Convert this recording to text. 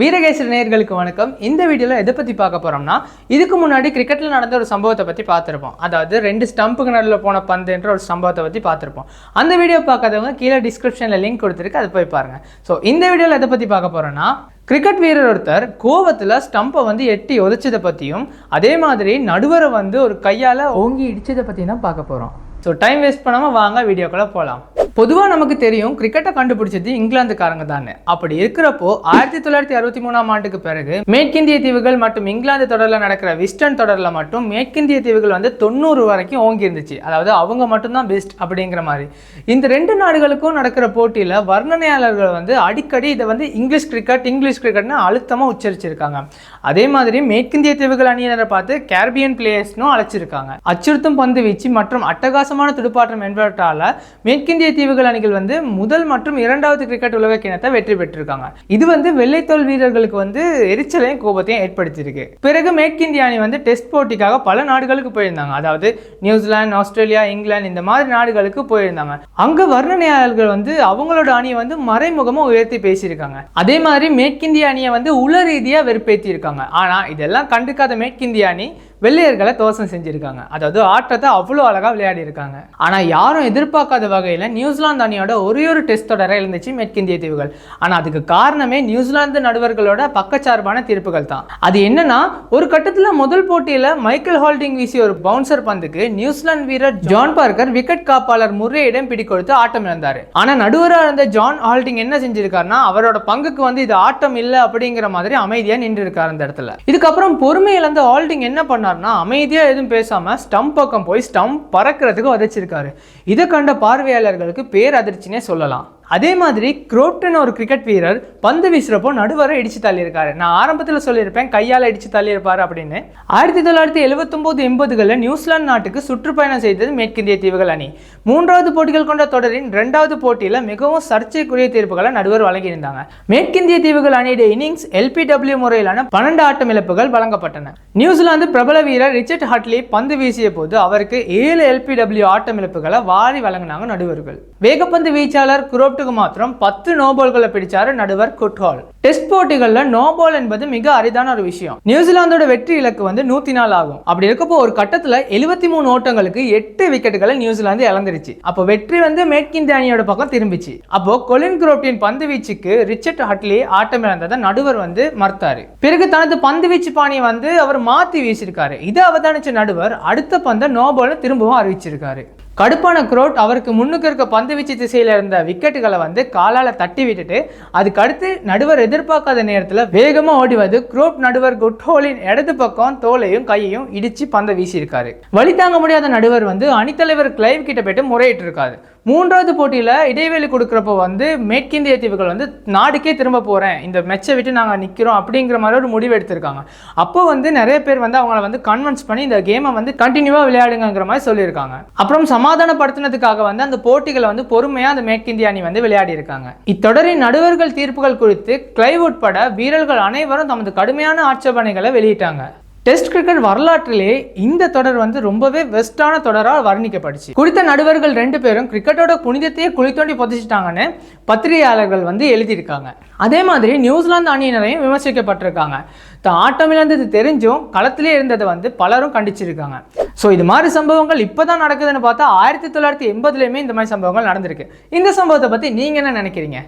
வீரகேசரி நேர்களுக்கு வணக்கம். இந்த வீடியோவில் எதை பற்றி பார்க்க போகிறோம்னா இதுக்கு முன்னாடி கிரிக்கெட்டில் நடந்த ஒரு சம்பவத்தை பற்றி பார்த்துருப்போம். அதாவது ரெண்டு ஸ்டம்புக்கு நடுவில் போன பந்துன்ற ஒரு சம்பவத்தை பற்றி பார்த்துருப்போம். அந்த வீடியோ பார்க்காதவங்க கீழே டிஸ்கிரிப்ஷனில் லிங்க் கொடுத்துருக்கு அதை போய் பாருங்கள் ஸோ இந்த வீடியோவில் எதை பற்றி பார்க்க போகிறோன்னா கிரிக்கெட் வீரர் ஒருத்தர் கோவத்தில் ஸ்டம்பை வந்து எட்டி உதைச்சதை பற்றியும் அதே மாதிரி நடுவரை வந்து ஒரு கையால் ஓங்கி இடிச்சதை பற்றி தான் பார்க்க போகிறோம் ஸோ டைம் வேஸ்ட் பண்ணாமல் வாங்க வீடியோக்குள்ளே போகலாம் பொதுவாக நமக்கு தெரியும் கிரிக்கெட்டை கண்டுபிடிச்சது இங்கிலாந்துக்காரங்க தானே. அப்படி இருக்கிறப்போ ஆயிரத்தி தொள்ளாயிரத்தி அறுபத்தி மூணாம் ஆண்டுக்கு பிறகு மேற்கிந்திய தீவுகள் மற்றும் இங்கிலாந்து தொடரில் நடக்கிற விஸ்டன் தொடரில் மட்டும் மேற்கிந்திய தீவுகள் வந்து தொண்ணூறு வரைக்கும் ஓங்கி இருந்துச்சு. அதாவது அவங்க மட்டும்தான் பெஸ்ட் அப்படிங்கிற மாதிரி. இந்த ரெண்டு நாடுகளுக்கும் நடக்கிற போட்டியில் வர்ணனையாளர்கள் வந்து அடிக்கடி இதை வந்து இங்கிலீஷ் கிரிக்கெட் இங்கிலீஷ் கிரிக்கெட்னு அழுத்தமாக உச்சரிச்சிருக்காங்க. அதே மாதிரி மேற்கிந்திய தீவுகள் அணியினரை பார்த்து கேரபியன் பிளேயர்ஸ்னும் அழைச்சிருக்காங்க. அச்சுறுத்தும் பந்து வீச்சு மற்றும் அட்டகாசமான துடுப்பாட்டம் என்பவற்றால் மேற்கிந்திய தீவு தீவுகள் அணிகள் வந்து முதல் மற்றும் இரண்டாவது கிரிக்கெட் உலக கிணத்தை வெற்றி பெற்றிருக்காங்க. இது வந்து வெள்ளைத்தோல் வீரர்களுக்கு வந்து எரிச்சலையும் கோபத்தையும் ஏற்படுத்தியிருக்கு. பிறகு மேற்கிந்திய அணி வந்து டெஸ்ட் போட்டிக்காக பல நாடுகளுக்கு போயிருந்தாங்க. அதாவது நியூசிலாந்து ஆஸ்திரேலியா இங்கிலாந்து இந்த மாதிரி நாடுகளுக்கு போயிருந்தாங்க. அங்க வர்ணனையாளர்கள் வந்து அவங்களோட அணியை வந்து மறைமுகமா உயர்த்தி பேசியிருக்காங்க. அதே மாதிரி மேற்கிந்திய அணியை வந்து உள ரீதியா வெறுப்பேற்றி இருக்காங்க ஆனா இதெல்லாம் கண்டுக்காத மேற்கிந்திய அணி வெள்ளையர்களை தோசம் செஞ்சிருக்காங்க. அதாவது ஆட்டத்தை அவ்வளோ அழகாக விளையாடி இருக்காங்க ஆனால் யாரும் எதிர்பார்க்காத வகையில் நியூசிலாந்து அணியோட ஒரே ஒரு டெஸ்ட் தொடராக இருந்துச்சு மேற்கிந்திய தீவுகள். ஆனால் அதுக்கு காரணமே நியூசிலாந்து நடுவர்களோட பக்கச்சார்பான தீர்ப்புகள் தான். அது என்னன்னா ஒரு கட்டத்தில் முதல் போட்டியில் மைக்கேல் ஹால்டிங் வீசிய ஒரு பவுன்சர் பந்துக்கு நியூசிலாந்து வீரர் ஜான் பார்க்கர் விக்கெட் காப்பாளர் முர்ரேயிடம் பிடி கொடுத்து ஆட்டம் இழந்தார். ஆனால் நடுவராக இருந்த ஜான் ஹால்டிங் என்ன செஞ்சிருக்காருன்னா அவரோட பங்குக்கு வந்து இது ஆட்டம் இல்லை அப்படிங்கிற மாதிரி அமைதியாக நின்று இருக்கார் அந்த இடத்துல. இதுக்கப்புறம் பொறுமை இழந்த ஹால்டிங் என்ன பண்ணார் பண்ணார்னா அமைதியாக எதுவும் பேசாமல் ஸ்டம்ப் பக்கம் போய் ஸ்டம்ப் பறக்கிறதுக்கு வதச்சிருக்காரு இதை கண்ட பார்வையாளர்களுக்கு பேர் அதிர்ச்சினே சொல்லலாம். அதே மாதிரி குரோப்டன் ஒரு கிரிக்கெட் வீரர் பந்து வீசுறப்போ நடுவரை இடிச்சு தள்ளியிருக்காரு. நான் ஆரம்பத்தில் சொல்லியிருப்பேன் கையால் இடிச்சு தள்ளியிருப்பார் அப்படின்னு. ஆயிரத்தி தொள்ளாயிரத்தி எழுபத்தொம்போது எண்பதுகளில் நியூசிலாந்து நாட்டுக்கு சுற்றுப்பயணம் செய்தது மேற்கிந்திய தீவுகள் அணி. மூன்றாவது போட்டிகள் கொண்ட தொடரின் இரண்டாவது போட்டியில் மிகவும் சர்ச்சைக்குரிய தீர்ப்புகளை நடுவர் வழங்கியிருந்தாங்க. மேற்கிந்திய தீவுகள் அணியுடைய இன்னிங்ஸ் எல்பிடபிள்யூ முறையிலான பன்னெண்டு ஆட்டம் இழப்புகள் வழங்கப்பட்டன. நியூசிலாந்து பிரபல வீரர் ரிச்சர்ட் ஹட்லி பந்து வீசிய போது அவருக்கு ஏழு எல்பிடபிள்யூ ஆட்டம் இழப்புகளை வாரி வழங்கினாங்க நடுவர்கள். வேகப்பந்து வீச்சாளர் குரோப்டுக்கு மாத்திரம் பத்து நோபல்களை பிடிச்சாரு நடுவர் குட்ஹால். டெஸ்ட் போட்டிகளில் நோபால் என்பது மிக அரிதான ஒரு விஷயம். நியூசிலாந்தோட வெற்றி இலக்கு வந்து நூத்தி நாலு ஆகும். அப்படி இருக்கப்போ ஒரு கட்டத்தில் எழுபத்தி மூணு ஓட்டங்களுக்கு எட்டு விக்கெட்டுகளை நியூசிலாந்து இழந்துருச்சு. அப்போ வெற்றி வந்து மேற்கிந்திய அணியோட பக்கம் திரும்பிச்சு. அப்போ கொலின் குரோப்டின் பந்து வீச்சுக்கு ரிச்சர்ட் ஹட்லி ஆட்டம் இழந்ததை நடுவர் வந்து மறுத்தாரு. பிறகு தனது பந்து வீச்சு பாணியை வந்து அவர் மாத்தி வீசியிருக்காரு. இதை அவதானிச்ச நடுவர் அடுத்த பந்தை நோபால் திரும்பவும் அறிவிச்சிருக்காரு. கடுப்பான குரோட் அவருக்கு முன்னுக்கு இருக்க பந்து வீச்சு திசையில் இருந்த விக்கெட்டுகளை வந்து காலால் தட்டி விட்டுட்டு அதுக்கு அடுத்து நடுவர் எதிர்பார்க்காத நேரத்தில் வேகமாக ஓடி வந்து குரோப் நடுவர் குட்ஹோலின் இடது பக்கம் தோலையும் கையையும் இடிச்சு பந்த வீசியிருக்காரு. வழி தாங்க முடியாத நடுவர் வந்து அணித்தலைவர் கிளைவ் கிட்ட போயிட்டு முறையிட்டு இருக்காரு மூன்றாவது போட்டியில் இடைவெளி கொடுக்குறப்போ வந்து மேற்கிந்திய தீவுகள் வந்து நாடுக்கே திரும்ப போகிறேன் இந்த மெச்சை விட்டு நாங்கள் நிற்கிறோம் அப்படிங்கிற மாதிரி ஒரு முடிவு எடுத்திருக்காங்க. அப்போ வந்து நிறைய பேர் வந்து அவங்கள வந்து கன்வின்ஸ் பண்ணி இந்த கேமை வந்து கண்டினியூவாக விளையாடுங்கிற மாதிரி சொல்லியிருக்காங்க. அப்புறம் சமாதானப்படுத்தினதுக்காக வந்து அந்த போட்டிகளை வந்து பொறுமையாக அந்த மேற்கிந்திய அணி வந்து விளையாடி இருக்காங்க இத்தொடரின் நடுவர்கள் தீர்ப்புகள் குறித்து கிளைவுட் பட வீரர்கள் அனைவரும் தமது கடுமையான ஆட்சேபனைகளை வெளியிட்டாங்க. டெஸ்ட் கிரிக்கெட் வரலாற்றிலே இந்த தொடர் வந்து ரொம்பவே வெஸ்டான தொடரால் வர்ணிக்கப்பட்டுச்சு குறித்த நடுவர்கள் ரெண்டு பேரும் கிரிக்கெட்டோட புனிதத்தையே குளித்தோண்டி புதைச்சிட்டாங்கன்னு பத்திரிகையாளர்கள் வந்து எழுதியிருக்காங்க. அதே மாதிரி நியூசிலாந்து அணியினரையும் விமர்சிக்கப்பட்டிருக்காங்க. தான் ஆட்டம் இழந்தது தெரிஞ்சும் களத்திலே இருந்ததை வந்து பலரும் கண்டிச்சிருக்காங்க. ஸோ இது மாதிரி சம்பவங்கள் இப்போ தான் நடக்குதுன்னு பார்த்தா ஆயிரத்தி தொள்ளாயிரத்தி எண்பதுலேயுமே இந்த மாதிரி சம்பவங்கள் நடந்திருக்கு. இந்த சம்பவத்தை பற்றி நீங்கள் என்ன நினைக்கிறீங்க?